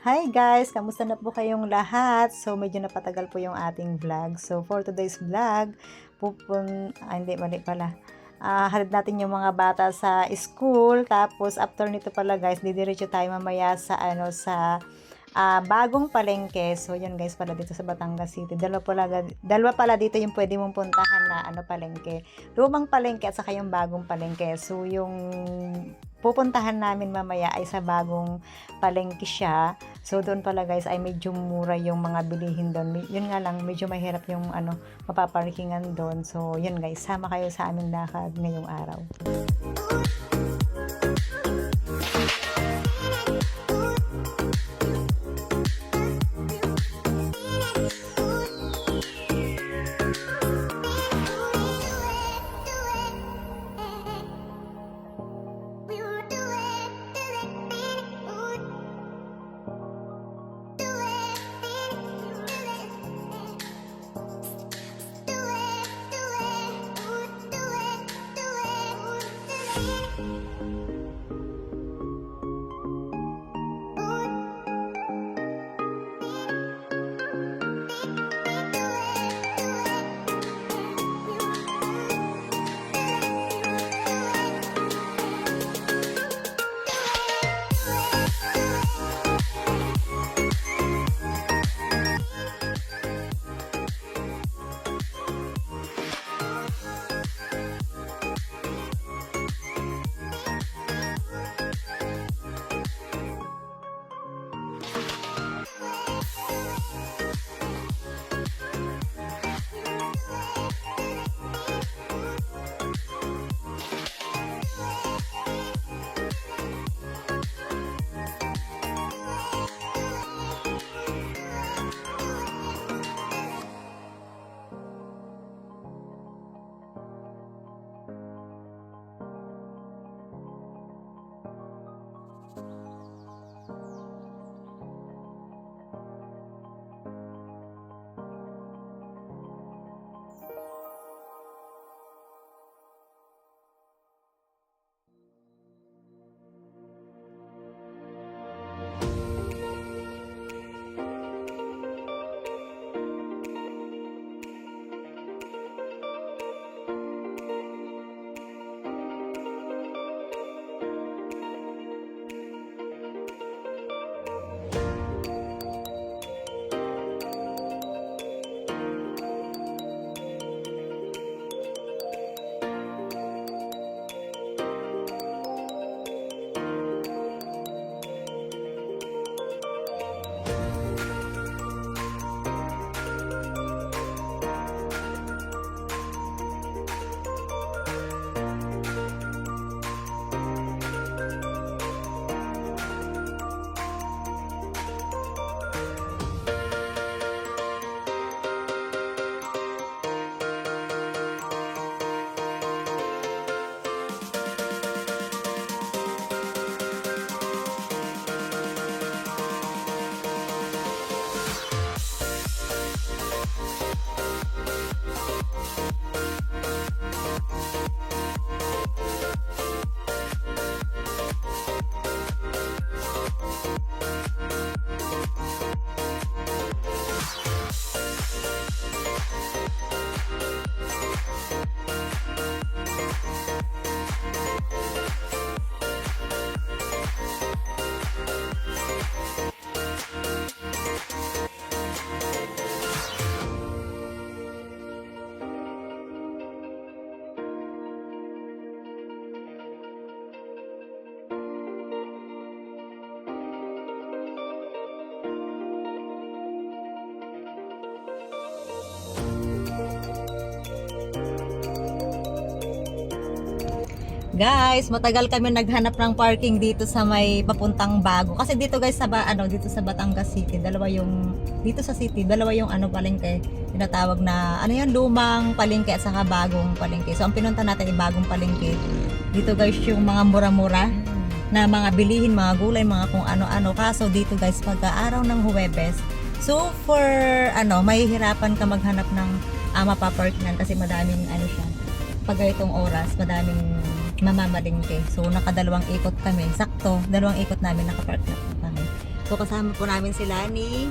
Hi guys! Kamusta na po kayong lahat? So, medyo napatagal po yung ating vlog. So, for today's vlog, pupun... Ah, hindi, mali pala. Ah, halid natin yung mga bata sa school. Tapos, after nito pala guys, didiretso tayo mamaya sa, ano, sa ah, bagong palengke. So, yun guys, pala dito sa Batangas City. Dalawa pala, dalawa pala dito yung pwede mong puntahan na, ano, palengke. Lumang palengke at saka yung bagong palengke. So, yung pupuntahan namin mamaya ay sa bagong palengke siya. So doon pala guys ay medyo mura yung mga bilihin doon. Yun nga lang medyo mahirap yung ano mapaparkingan doon. So yun guys, sama kayo sa aming lakad ngayong araw. Guys, matagal kami naghanap ng parking dito sa may papuntang bago. Kasi dito guys sa ano, dito sa Batangas City, dalawa yung dito sa city, dalawa yung ano palengke, tinatawag na ano yun, lumang palengke at saka bagong palengke. So ang pinunta natin ay bagong palengke. Dito guys yung mga mura-mura na mga bilihin, mga gulay, mga kung ano-ano. Kaso dito guys, pagka-araw ng Huwebes, so for ano, mahihirapan ka maghanap ng uh, mapaparkingan kasi madaming ano siya. Pag ganitong oras, madaming mamamalingke. So nakadalawang ikot kami. Sakto, dalawang ikot namin nakapark na po kami. So kasama po namin si Lani.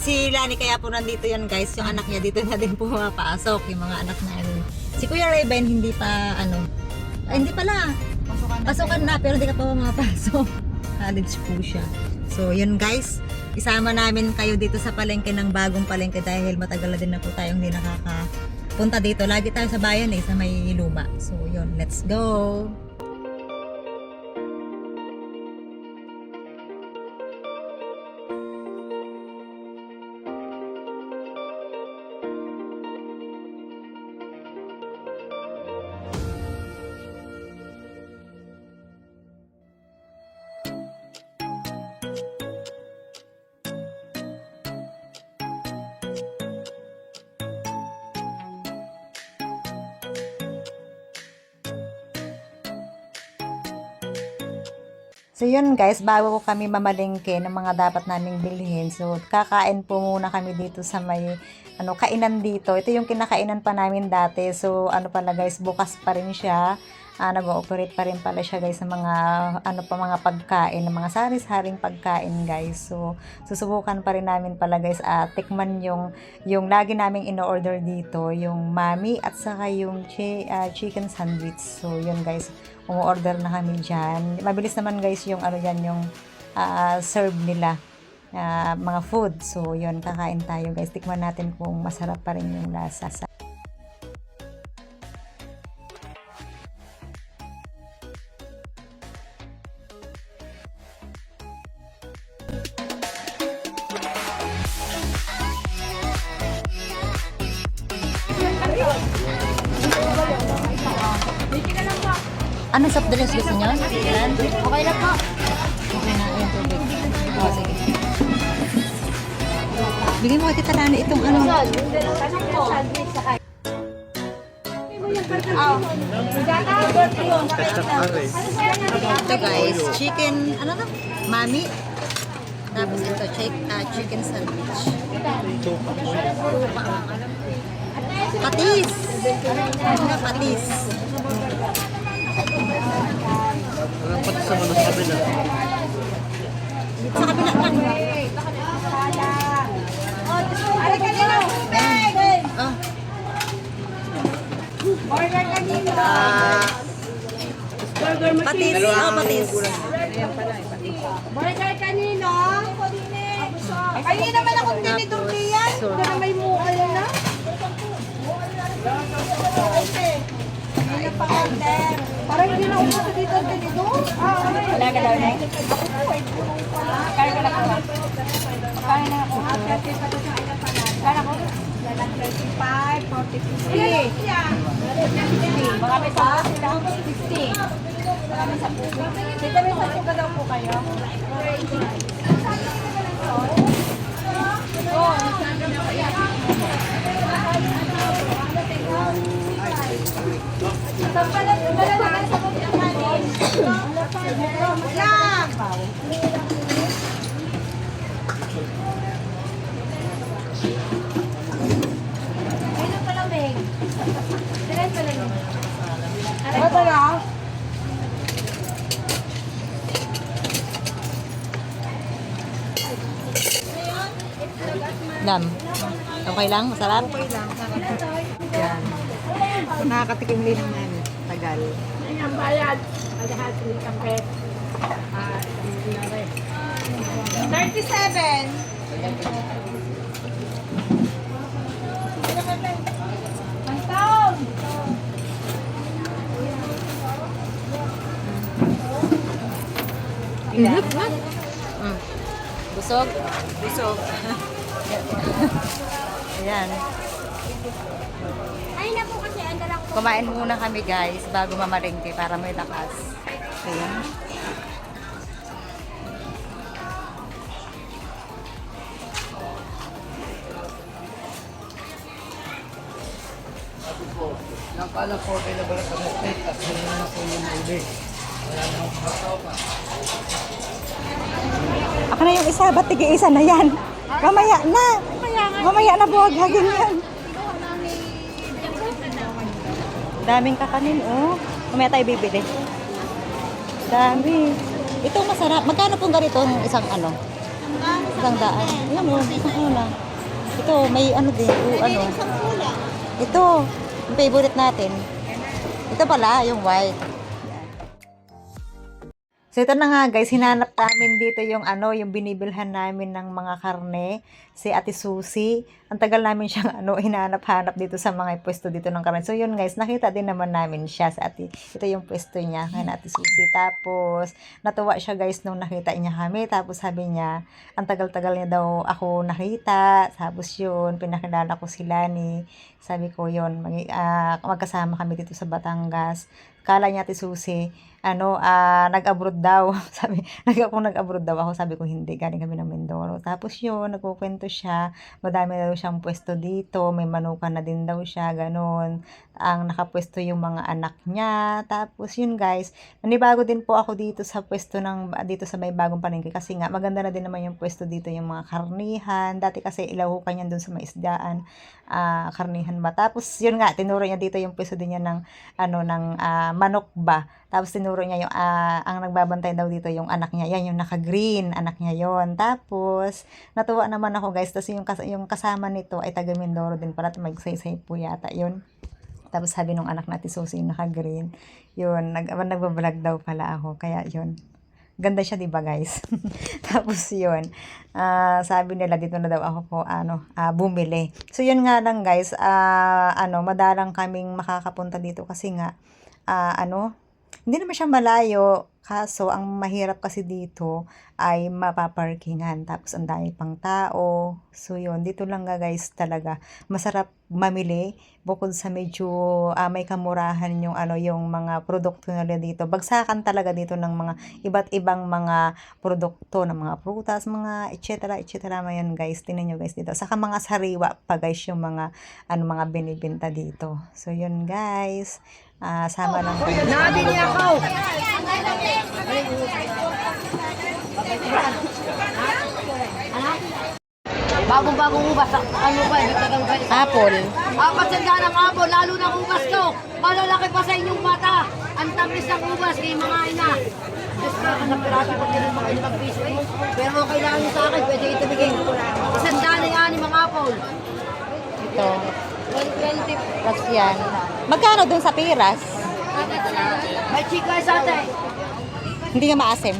Si Lani kaya po nandito yan guys, yung anak niya dito na din po mapasok, yung mga anak namin. Si Kuya Raven hindi pa ano, ay, hindi pala, pasukan na pero hindi ka pa mapasok. College po siya. So yun guys, isama namin kayo dito sa palengke ng bagong palengke dahil matagal na din na po tayong hindi nakakapunta dito. Lagi tayo sa bayan eh, sa may luma. So yun, let's go! So yun guys, bago ko kami mamalengke ng mga dapat naming bilhin. So kakain po muna kami dito sa may ano kainan dito. Ito yung kinakainan pa namin dati. So ano pala guys, bukas pa rin siya. Ah, nag-ooperate pa rin pala siya guys sa mga ano pa mga pagkain, mga sari-saring pagkain guys. So susubukan pa rin namin pala guys at tikman yung yung lagi naming ino-order dito, yung mami at saka yung chi- ah, chicken sandwich. So yun guys, umu-order na kami dyan. Mabilis naman guys yung ano yan, yung ah, serve nila ah, mga food. So, yun, kakain tayo guys. Tikman natin kung masarap pa rin yung lasa. Sa Anong soft drinks gusto nyo? Okay na po. Okay na, ayun tubig. Oh, sige. Bigyan mo Tita Lani itong ano. Ito guys, chicken, ano na? Mami. Tapos ito, ah, chicken sandwich. Patis. Ano na, patis. Sa kabila lang. Oh. Ah, patis. Oh, patis. Burger kanino? Kanina naman akong tinidor niyan. Para may mukal na. Kanina pa order. Parang hindi na umaso dito ang tinidor. Ah, Wala ka daw na? Kaya ka na po. Kaya na ako. Kaya na ako. 35, 40, 50. 50. Baka may sa sila. 50. Baka may sa puso. Dito may sa suka daw po kayo. Ano na? Dam. Okay lang? Masarap? Okay lang. Yan. Nakakatikim din naman. Tagal. Ang bayad. Lahat ng kape. Ah, 37. Ang taon. Inip na. Mm. Busog? Busog. Ayan. Ay na po kasi ang dalang Kumain muna kami guys bago mamalengke para may lakas. Ayan. Nakala ko kayo na bala sa steak at sila na po yung uli. Ako na yung isa, ba't tig-isa na yan? Mamaya na. Mamaya na buwag-hagin yan. Daming kakanin, oh. Mamaya tayo bibili. Dami. Ito masarap. Magkano pong ganito ng isang ano? Isang daan. Alam mo, isang una. Ito, may ano din, o ano. Ito, yung favorite natin. Ito pala, yung white. So ito na nga guys, hinanap namin dito yung ano, yung binibilhan namin ng mga karne, si Ate Susi. Ang tagal namin siyang ano, hinanap-hanap dito sa mga pwesto dito ng karne. So yun guys, nakita din naman namin siya sa Ate. Ito yung pwesto niya, kay Ate Susi. Tapos, natuwa siya guys nung nakita niya kami. Tapos sabi niya, ang tagal-tagal niya daw ako nakita. Tapos yun, pinakilala ko sila ni, sabi ko yun, mag, ah, magkasama kami dito sa Batangas. Kala niya Ate Susi, ano, ah, nag-abroad daw. sabi, nag kung nag-abroad daw ako, sabi ko hindi, galing kami ng Mindoro. Tapos yun, nagkukwento siya, madami daw siyang pwesto dito, may manukan na din daw siya, ganun. Ang nakapwesto yung mga anak niya. Tapos yun guys, nanibago din po ako dito sa pwesto ng, dito sa may bagong palengke kasi nga, maganda na din naman yung pwesto dito, yung mga karnihan. Dati kasi ilahukan yan dun sa maisdaan, ah, karnihan ba. Tapos yun nga, tinuro niya dito yung pwesto din niya ng, ano, ng ah, manok ba. Tapos tinuro niya yung ah, ang nagbabantay daw dito yung anak niya. Yan yung naka-green, anak niya yon. Tapos natuwa naman ako guys. Tapos yung, kas- yung kasama nito ay taga Mindoro din pala. Magsaysay po yata yun. Tapos sabi nung anak natin, Susi, yung naka-green. Yun, nag, nagbablog daw pala ako. Kaya yun. Ganda siya, di ba guys? Tapos yun, ah, sabi nila dito na daw ako po, ano, ah, bumili. So yun nga lang guys, ah, ano, madalang kaming makakapunta dito kasi nga, ah, ano, hindi naman siya malayo. Kaso, ang mahirap kasi dito ay mapaparkingan. Tapos, ang dami pang tao. So, yun. Dito lang nga guys talaga. Masarap mamili. Bukod sa medyo ah, may kamurahan yung, ano, yung mga produkto nila dito. Bagsakan talaga dito ng mga iba't ibang mga produkto ng mga prutas, mga etc. etc. Mayan guys. Tingnan nyo guys dito. Saka mga sariwa pa guys yung mga ano mga binibenta dito. So, yun guys. Ah, sama lang. Nabi niya ako! Bagong-bagong ubas, ano ba? Apple. Apat sanda ng abo, lalo ng ubas to. Malalaki pa sa inyong mata. Ang tamis ng ubas kay mga ina. Diyos ka, anak piraso pag ganun mga ilang piso eh. Pero kung kailangan sa akin, pwede ito bigay. Sanda na yan ng mga apple. Ito. 120. Tapos yan. Magkano dun sa piras? May chika sa atin. Hindi nga maasim.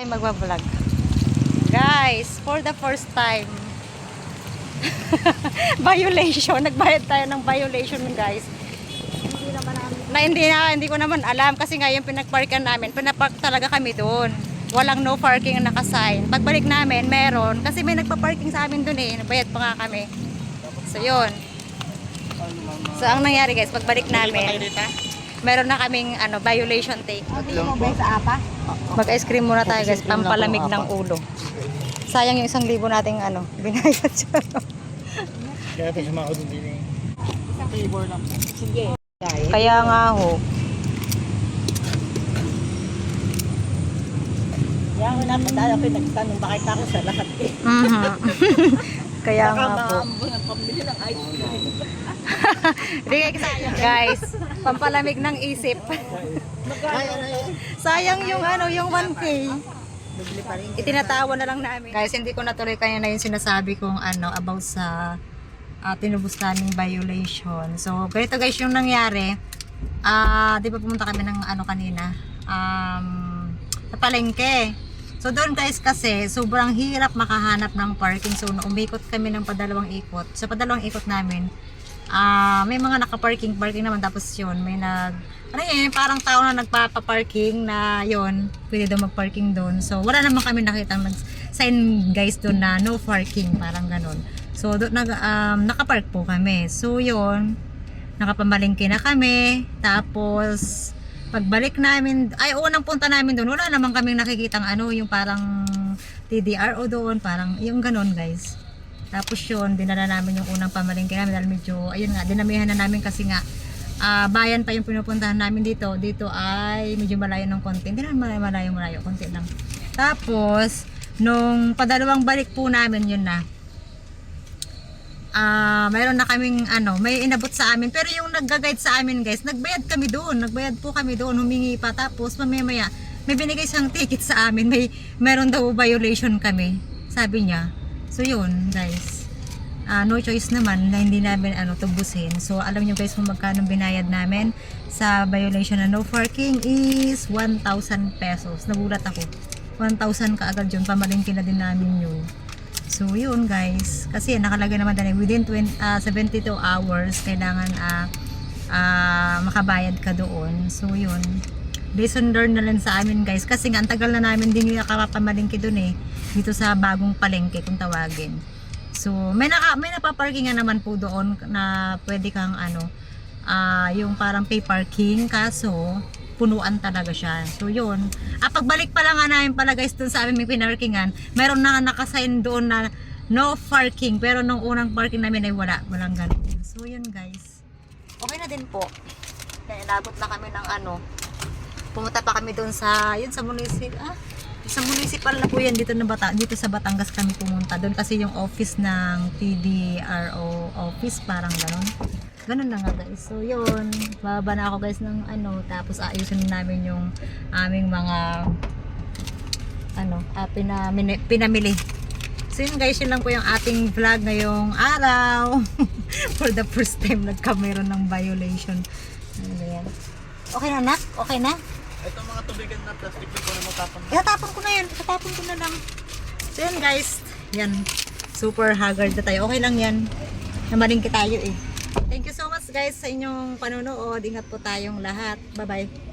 Ay, magbablog. Guys, for the first time, violation. Nagbayad tayo ng violation, guys. Na hindi na, hindi ko naman alam kasi nga yung pinagparkan namin, pinapark talaga kami doon. Walang no parking ang nakasign. Pagbalik namin, meron. Kasi may nagpa-parking sa amin doon eh. Nabayad pa nga kami. So, yun. So, ang nangyari guys, pagbalik namin, meron na kaming ano, violation take. Mag-ice cream muna tayo guys, pampalamig ng ulo. Sayang yung isang libo nating ano, binayad siya. Kaya ito sumako din din eh. Favor lang. Kaya nga ho. Yan, wala pa tayo pinagtanong, bakit ako sa lahat eh. Mhm. Kaya nga po. pambili ng ice cream. Hindi guys, pampalamig ng isip. Sayang yung ano, yung 1K. Itinatawa na lang namin. Guys, hindi ko natuloy kaya na yung sinasabi kong ano about sa uh, tinubos naming violation. So, ganito guys yung nangyari. Ah, 'di ba pumunta kami ng ano kanina? Um, sa palengke. So doon guys kasi sobrang hirap makahanap ng parking. So umikot kami ng padalawang ikot. Sa padalawang ikot namin, ah may mga naka-parking parking naman tapos yun, may nag ano yun, parang tao na nagpapa-parking na yun, pwede daw mag-parking doon. So wala naman kami nakita nag sign guys doon na no parking, parang ganun. So doon nag um, naka-park po kami. So yun, nakapamalingki na kami. Tapos pagbalik namin, ay unang punta namin doon, wala naman kaming nakikitang ano, yung parang TDRO doon, parang yung ganun guys. Tapos yun, dinala namin yung unang pamalingki namin dahil medyo, ayun nga, dinamihan na namin kasi nga, ah, bayan pa yung pinupuntahan namin dito. Dito ay medyo malayo ng konti. Hindi naman malayo, malayo, malayo, konti lang. Tapos, nung padalawang balik po namin, yun na, ah mayroon na kaming ano, may inabot sa amin. Pero yung nagga-guide sa amin guys, nagbayad kami doon. Nagbayad po kami doon, humingi pa. Tapos mamaya may binigay siyang ticket sa amin. May meron daw violation kami. Sabi niya. So yun, guys. Ah, no choice naman na hindi namin ano tubusin. So alam niyo guys kung magkano binayad namin sa violation na no parking is 1,000 pesos. Nagulat ako. 1,000 kaagad yun. Pamalingkin na din namin yun. So yun guys. Kasi nakalagay naman din within 20, ah, 72 hours kailangan ah ah, makabayad ka doon. So yun. Lesson learned na lang sa amin guys. Kasi nga ang tagal na namin din yung nakapamalingki doon eh. Dito sa bagong palengke kung tawagin. So, may naka, may napaparkingan naman po doon na pwede kang ano, ah yung parang pay parking kaso punuan talaga siya. So, yun. Ah, pagbalik pa lang nga namin pala guys doon sa aming pinarkingan, meron na nakasign doon na no parking. Pero nung unang parking namin ay wala. Walang ganun. So, yun guys. Okay na din po. Kaya inabot na kami ng ano. Pumunta pa kami doon sa, yun sa municipal, ah, sa municipal na po yan. Dito na Bata dito sa Batangas kami pumunta. Doon kasi yung office ng TDRO office parang gano'n ganun na nga guys. So yun. Bababa na ako guys ng ano tapos ayusin namin yung aming mga ano ah, pinamili, pinamili. So yun guys yun lang po yung ating vlog ngayong araw. For the first time nagkameron ng violation. Ano yan? Okay na nak? Okay na Ito mga tubigan na plastic ko na matapon. Itatapon ko na yan. Itatapon ko na lang. So yan guys. Yan. Super haggard na tayo. Okay lang yan. Namalingki tayo eh. Thank you so much guys sa inyong panonood. Ingat po tayong lahat. Bye bye.